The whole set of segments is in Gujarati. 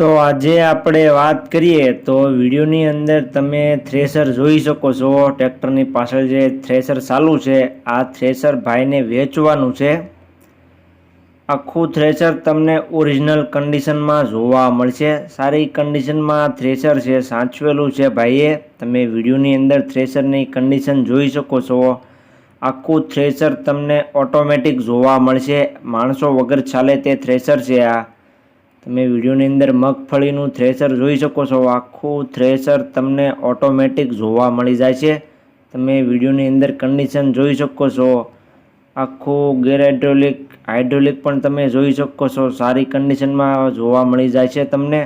તો આજે આપણે વાત કરીએ તો વિડીયોની અંદર તમે થ્રેસર જોઈ શકો છો. ટ્રેક્ટરની પાછળ જે થ્રેસર ચાલુ છે, આ થ્રેસર ભાઈને વેચવાનું છે. આખું થ્રેસર તમને ઓરિજિનલ કન્ડિશનમાં જોવા મળશે. સારી કન્ડિશનમાં થ્રેસર છે, સાચવેલું છે ભાઈએ. તમે વિડીયોની અંદર થ્રેસરની કન્ડિશન જોઈ શકો છો. આખું થ્રેસર તમને ઓટોમેટિક જોવા મળશે. માણસો વગર ચાલે તે થ્રેસર છે આ. તમે વિડીયોની અંદર મગફળીનું થ્રેસર જોઈ શકો છો. આખું થ્રેસર તમને ઓટોમેટિક જોવા મળી જાય છે. તમે વિડીયોની અંદર કન્ડિશન જોઈ શકો છો. આખું ગેર હાઇડ્રોલિક હાઇડ્રોલિક પણ તમે જોઈ શકો છો. સારી કન્ડિશનમાં જોવા મળી જાય છે તમને.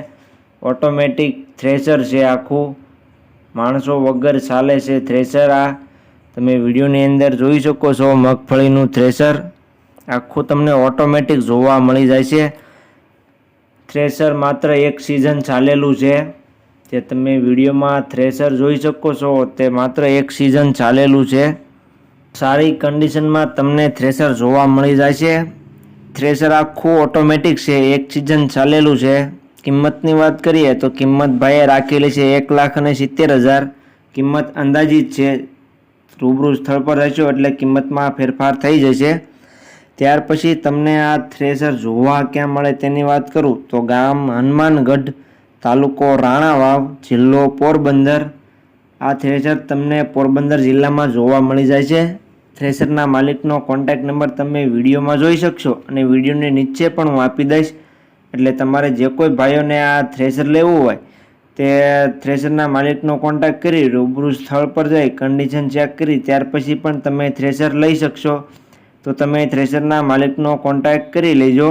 ઓટોમેટિક થ્રેસર છે આખું. માણસો વગર ચાલે છે થ્રેસર આ. તમે વિડીયોની અંદર જોઈ શકો છો મગફળીનું થ્રેસર. આખું તમને ઓટોમેટિક જોવા મળી જાય છે. થ્રેસર માત્ર એક સિઝન ચાલેલું છે. જે તમે વિડીયોમાં થ્રેસર જોઈ શકો છો, તે માત્ર એક સિઝન ચાલેલું છે. સારી કન્ડિશનમાં તમને થ્રેસર જોવા મળી જાય છે. થ્રેસર આખું ઓટોમેટિક છે, એક સિઝન ચાલેલું છે. કિંમતની વાત કરીએ તો કિંમત ભાઈએ રાખેલી છે એક લાખ અને સિત્તેર હજાર. કિંમત અંદાજિત છે. રૂબરૂ સ્થળ પર રહેશો એટલે કિંમતમાં ફેરફાર થઈ જશે. ત્યાર પછી તમને આ થ્રેસર જોવા ક્યાં મળે તેની વાત કરું તો ગામ હનુમાનગઢ, તાલુકો રાણાવાવ, જિલ્લો પોરબંદર. આ થ્રેસર તમને પોરબંદર જિલ્લામાં જોવા મળી જાય છે. થ્રેસરના માલિકનો કોન્ટેક્ટ નંબર તમે વિડીયોમાં જોઈ શકશો અને વિડીયોની નીચે પણ હું આપી દઈશ. એટલે તમારે જે કોઈ ભાઈઓને આ થ્રેસર લેવું હોય તે થ્રેસરના માલિકનો કોન્ટેક્ટ કરી રૂબરૂ સ્થળ પર જઈ કન્ડિશન ચેક કરી ત્યાર પછી પણ તમે થ્રેસર લઈ શકશો. તો તમે થ્રેસરના માલિકનો કોન્ટેક્ટ કરી લેજો.